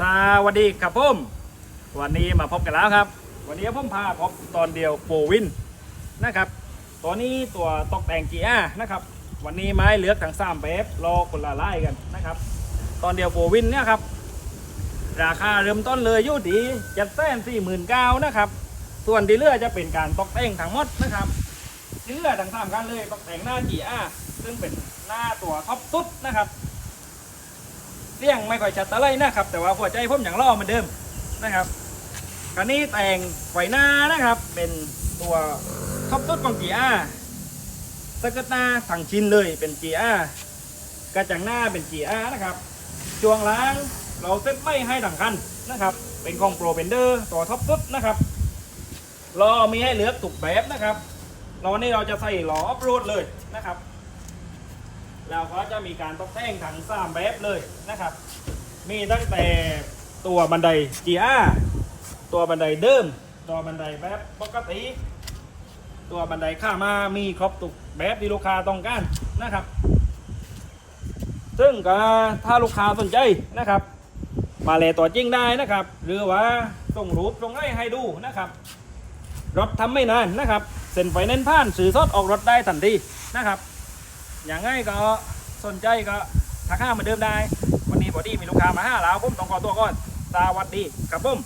สวัสดีครับผม วันนี้มาพบกันแล้วครับ วันนี้ผมพาพบตอนเดียวโฟวินนะครับ ตัวนี้ตัวตกแต่ง GR นะครับ วันนี้ไม้เลือกทั้งสามแบบรอคนละไล่กันนะครับ ตอนเดียวโฟวินเนี่ยครับ ราคาเริ่มต้นเลยอยู่ที่เจ็ดแสนสี่หมื่นเก้านะครับ ส่วนที่เหลือจะเป็นการตกแต่งทั้งหมดนะครับที่เหลือทั้งสามกันเลยตกแต่งหน้า GR ซึ่งเป็นหน้าตัวท็อปสุดนะครับ เสียงไม่ค่อยชัดอะไรนะครับ แต่ว่าหัวใจผมอย่างล่อเหมือนเดิมนะครับคันนี้แต่งไฟหน้านะครับ เป็นตัวท็อปสุดของ GR สกัดหน้าทั้งชิ้นเลยเป็น GR กระจังหน้าเป็น GR นะครับช่วงล่างเราเซ็ตไม่ให้ถังคันนะครับ เป็นของโปรเบนเดอร์ตัวท็อปสุดนะครับล้อมีให้เลือกถูกแบบนะครับล้อนี่เราจะใส่ล้อออฟโรดเลยนะครับ แล้วก็จะมีการตกแต่งทั้งสามแบบเลยนะครับ มีตั้งแต่ตัวบันได GR ตัวบันไดเดิม ตัวบันไดแบบปกติ ตัวบันไดข้ามามีครบทุกแบบที่ลูกค้าต้องการนะครับ ซึ่งก็ถ้าลูกค้าสนใจนะครับ มาเลตัวจริงได้นะครับ หรือว่าส่งรูปส่งไอ้ให้ดูนะครับ รถทำไม่นานนะครับ เซ็นไฟแนนซ์ผ่านสื่อสดออกรถได้ทันทีนะครับ อย่างง่ายก็สนใจก็ทักห้าเหมือนเดิมได้ วันนี้พอดีมีลูกค้ามาห้าแล้วผมต้องขอตัวก่อน สวัสดีครับผม